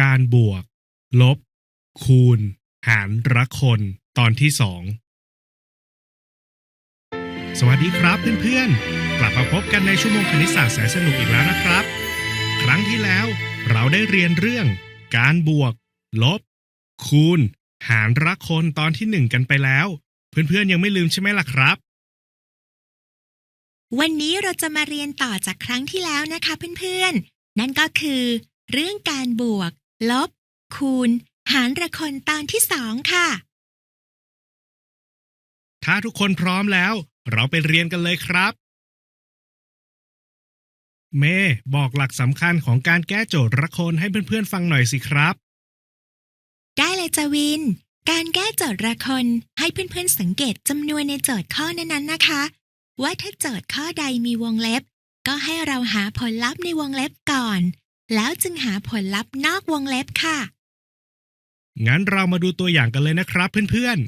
การบวก ลบ คูณ หารรักคนตอนที่สองสวัสดีครับเพื่อนๆ กลับมาพบกันในชั่วโมงคณิตศาสตร์แสนสนุกอีกแล้วนะครับ ครั้งที่แล้วเราได้เรียนเรื่อง การบวก ลบ คูณ หารรักคนตอนที่หนึ่งกันไปแล้ว เพื่อนๆยังไม่ลืมใช่ไหมล่ะครับ วันนี้เราจะมาเรียนต่อจากครั้งที่แล้วนะคะเพื่อนๆ นั่นก็คือ เรื่องการบวก ลบ คูณ หารระคนตอนที่สองค่ะ ถ้าทุกคนพร้อมแล้ว เราไปเรียนกันเลยครับ เมย์บอกหลักสำคัญของการแก้โจทย์ระคนให้เพื่อนๆฟังหน่อยสิครับ ได้เลยจาวิน การแก้โจทย์ระคนให้เพื่อนๆสังเกตจำนวนในโจทย์ข้อนั้นๆนะคะ ว่าถ้าโจทย์ข้อใดมีวงเล็บ ก็ให้เราหาผลลัพธ์ในวงเล็บก่อน แล้วจึงหาผลลัพธ์นอกวงเล็บค่ะ งั้นเรามาดูตัวอย่างกันเลยนะครับเพื่อน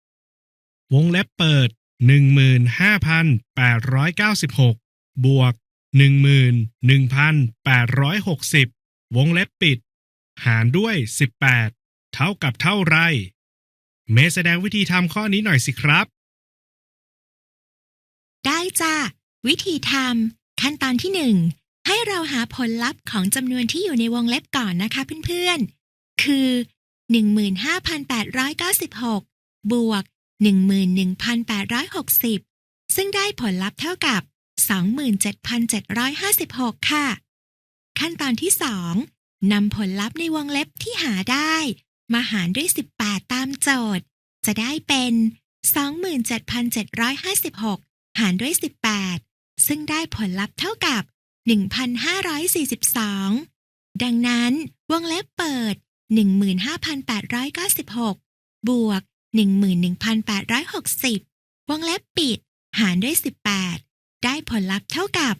ๆ วงเล็บเปิด 15,896 บวก 11,860 วงเล็บปิด หารด้วย 18 เท่ากับเท่าไร เมย์แสดงวิธีทำข้อนี้หน่อยสิครับ ได้จ้ะวิธีทำขั้นตอนที่หนึ่ง ให้เราหาผลลัพธ์ของจำนวนที่อยู่ในวงเล็บก่อนนะคะเพื่อนๆ คือ 15,896 บวก 11,860 ซึ่งได้ผลลัพธ์เท่ากับ 27,756 ค่ะ ขั้นตอนที่สองนำผลลัพธ์ในวงเล็บที่หาได้ มาหารด้วย 18 ตามโจทย์ จะได้เป็น 27,756 หารด้วย 18 ซึ่งได้ผลลัพธ์เท่ากับ 1,542 ดังนั้นวงเล็บเปิด 15,896 บวก 11,860 วงเล็บปิด หารด้วย 18 ได้ผลลัพธ์เท่ากับ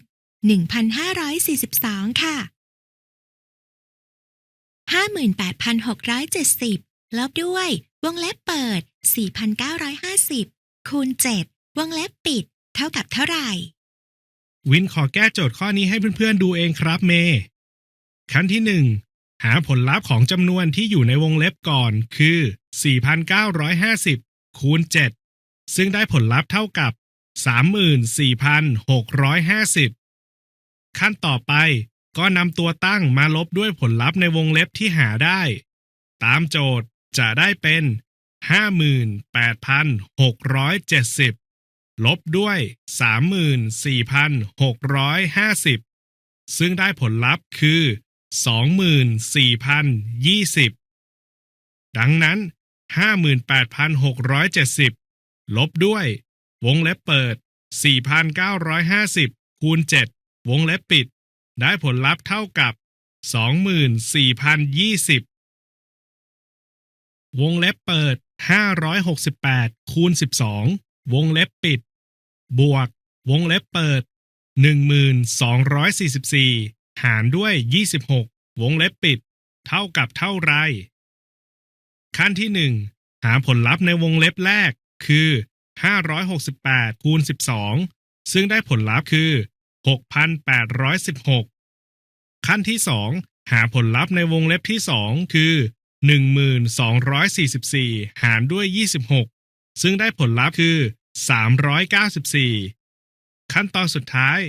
1,542 ค่ะ 58,670 ลบด้วย วงเล็บเปิด 4,950 คูณ 7 วงเล็บปิด เท่ากับเท่าไหร่ วินขอแก้โจทย์ข้อนี้ให้เพื่อนๆดูเองครับเมย์ขั้นที่หนึ่งหาผลลัพธ์ของจำนวนที่อยู่ในวงเล็บก่อนคือ 4,950 คูณ 7 ซึ่งได้ผลลัพธ์เท่ากับ 34,650 ขั้นต่อไปก็นำตัวตั้งมาลบด้วยผลลัพธ์ในวงเล็บที่หาได้ ตามโจทย์จะได้เป็น 58,670 ลบด้วย 34,650 ซึ่งได้ผลลัพธ์คือ 24,020 ดังนั้น 58,670 ลบด้วย วงเล็บเปิด 4,950 คูณ 7 วงเล็บปิด ได้ผลลัพธ์เท่ากับ 24,020 วงเล็บเปิด 568 คูณ 12 วงเล็บปิด บวก วงเล็บเปิด 1244 หารด้วย 26 วงเล็บปิด เท่ากับเท่าไร ขั้นที่ 1 หาผลลัพธ์ในวงเล็บแรกคือ 568 คูณ 12 ซึ่งได้ผลลัพธ์คือ 6,816 ขั้นที่ 2 หาผลลัพธ์ในวงเล็บที่ 2 คือ 1244 หารด้วย 26 ซึ่งได้ผลลัพธ์คือ 394 ขั้นตอนสุดท้าย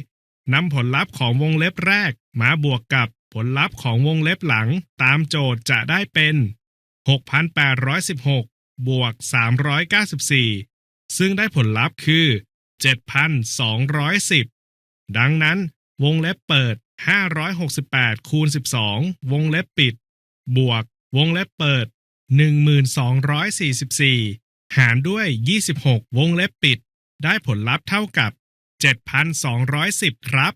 นำผลลัพธ์ของวงเล็บแรกมาบวกกับผลลัพธ์ของวงเล็บหลังตามโจทย์จะได้เป็น 6,816 บวก 394 ซึ่งได้ผลลัพธ์คือ 7,210 ดังนั้น วงเล็บเปิด 568 คูณ 12 วงเล็บปิด บวก วงเล็บเปิด 1244 หารด้วย 26 วงเล็บปิด ได้ผลลัพธ์เท่ากับ 7,210 ครับ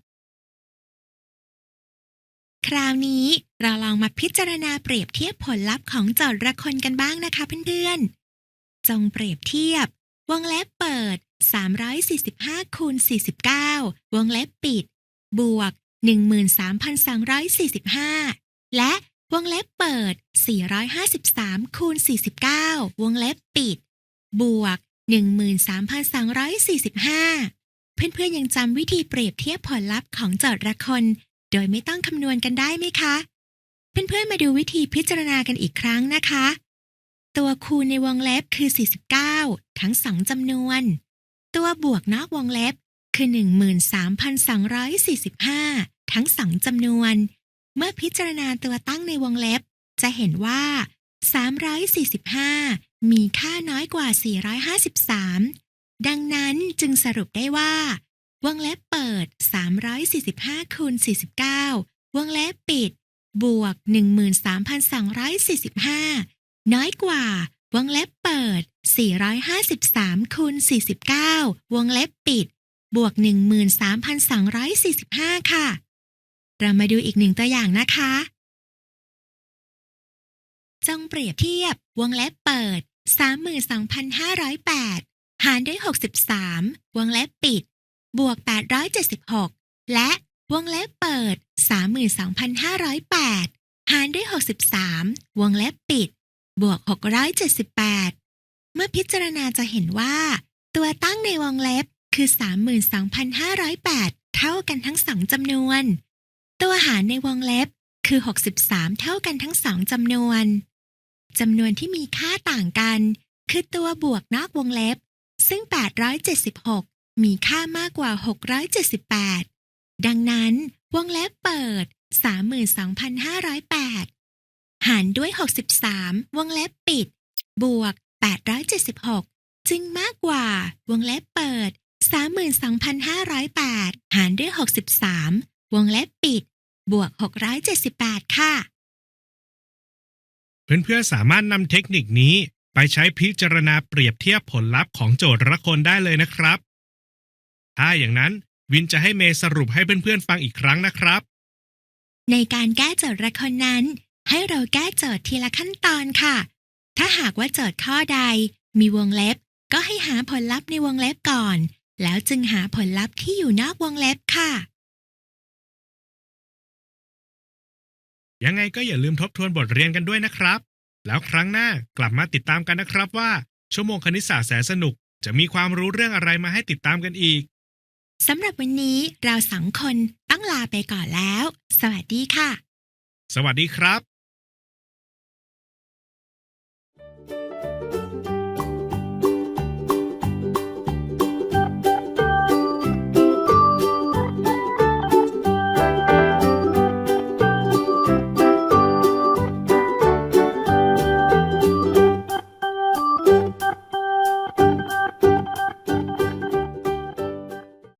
คราวนี้เราลองมาพิจารณาเปรียบเทียบผลลัพธ์ของโจทย์ละคนกันบ้างนะคะเพื่อนๆ จงเปรียบเทียบ วงเล็บเปิด 345คูณ49 วงเล็บปิด บวก 13,245 และวงเล็บเปิด 453คูณ49 วงเล็บปิด บวก 13,245 เพื่อนๆยังจำวิธีเปรียบเทียบผลลัพธ์ของโจทย์ละคน โดยไม่ต้องคำนวณกันได้ไหมคะ เพื่อนๆมาดูวิธีพิจารณากันอีกครั้งนะคะ ตัวคูณในวงเล็บคือ 49 ทั้งสองจำนวน ตัวบวกนอกวงเล็บคือ 13,245 ทั้งสองจำนวน เมื่อพิจารณาตัวตั้งในวงเล็บ จะเห็นว่า 345 มีค่าน้อยกว่า 453 ดังนั้นจึงสรุปได้ว่า วงเล็บเปิด 345คูณ49 วงเล็บปิด บวก 13,245 น้อยกว่า วงเล็บเปิด 453คูณ49 วงเล็บปิด บวก 13,245 ค่ะ เรามาดูอีกหนึ่งตัวอย่างนะคะจงเปรียบเทียบวงเล็บเปิด 32,508 หารด้วย 63 วงเล็บปิด บวก 876 และวงเล็บเปิด 32,508 หารด้วย 63 วงเล็บปิด บวก 678 เมื่อพิจารณาจะเห็นว่า ตัวตั้งในวงเล็บคือ 32,508 เท่ากันทั้งสองจำนวน ตัวหารในวงเล็บคือ 63 เท่ากันทั้งสองจำนวน จำนวนที่มีค่าต่างกัน คือตัวบวกนอกวงเล็บ ซึ่ง 876 มีค่ามากกว่า 678 ดังนั้นวงเล็บเปิด 32,508 หารด้วย 63 วงเล็บปิด บวก 876 จึงมากกว่าวงเล็บเปิด 32,508 หารด้วย 63 วงเล็บปิด บวก 678 ค่ะ เพื่อนๆสามารถนำเทคนิคนี้ไปใช้พิจารณาเปรียบเทียบผลลัพธ์ของโจทย์ละคนได้เลยนะครับ ถ้าอย่างนั้นวินจะให้เมย์สรุปให้เพื่อนๆฟังอีกครั้งนะครับ ในการแก้โจทย์ละคนนั้น ให้เราแก้โจทย์ทีละขั้นตอนค่ะ ถ้าหากว่าโจทย์ข้อใด มีวงเล็บ ก็ให้หาผลลัพธ์ในวงเล็บก่อน แล้วจึงหาผลลัพธ์ที่อยู่นอกวงเล็บค่ะ ยังไงก็อย่าลืมทบทวนบทเรียนกันด้วยนะครับ แล้วครั้งหน้ากลับมาติดตามกันนะครับว่า ชั่วโมงคณิตศาสตร์แสนสนุก จะมีความรู้เรื่องอะไรมาให้ติดตามกันอีกสำหรับวันนี้เราสองคนต้องลาไปก่อนแล้ว สวัสดีค่ะ สวัสดีครับ